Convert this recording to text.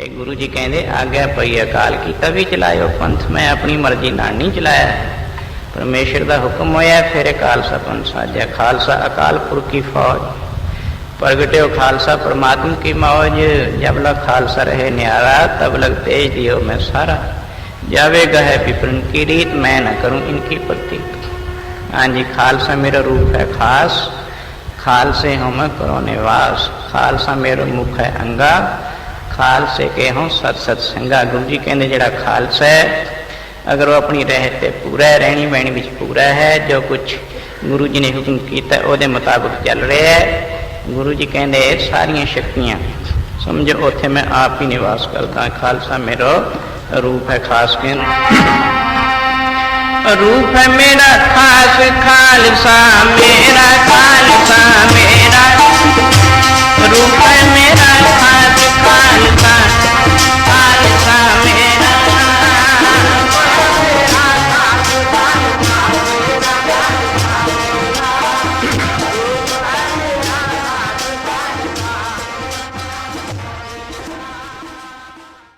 ਇਹ ਗੁਰੂ ਜੀ ਕਹਿੰਦੇ ਆਗਿਆ ਪਈ ਅਕਾਲ ਕੀ ਤਵੀ ਚਲਾਇਓ ਪੰਥ ਮੈਂ ਆਪਣੀ ਮਰਜ਼ੀ ਨਾਲ ਨਹੀਂ ਚਲਾਇਆ ਪਰਮੇਸ਼ਰ ਦਾ ਹੁਕਮ ਹੋਇਆ ਫਿਰ ਇਹ ਖਾਲਸਾ ਪੰਥ ਸਾਜਿਆ ਖਾਲਸਾ ਅਕਾਲ ਪੁਰਖ ਕੀ ਫੌਜ प्रगट्यो खालसा परमात्मा की मौज जब लग खालसा रहे न्यारा तब लग तेज दियो मैं सारा जावे गहे विपरण की रीत मैं न करूं इनकी प्रतीक हाँ जी खालसा मेरा रूप है खास खालसे हूँ मैं करो निवास खालसा मेरा मुख है अंगा खालसे के हूँ सत सत्संगा गुरु जी कहते जड़ा खालसा है अगर वो अपनी रहते पूरा है रहनी बहनी विच पूरा है जो कुछ गुरु जी ने हुक्म किया ਉਹਦੇ ਮੁਤਾਬਕ ਚੱਲ ਰਿਹਾ ਹੈ ਗੁਰੂ ਜੀ ਕਹਿੰਦੇ ਸਾਰੀਆਂ ਸ਼ਕਤੀਆਂ ਸਮਝੋ ਉੱਥੇ ਮੈਂ ਆਪ ਹੀ ਨਿਵਾਸ ਕਰਦਾ ਖਾਲਸਾ ਮੇਰਾ ਰੂਪ ਹੈ ਖਾਸ ਕੇ रूप है मेरा खास खालसा मेरा खालसा मेरा रूप है मेरा खास खालसा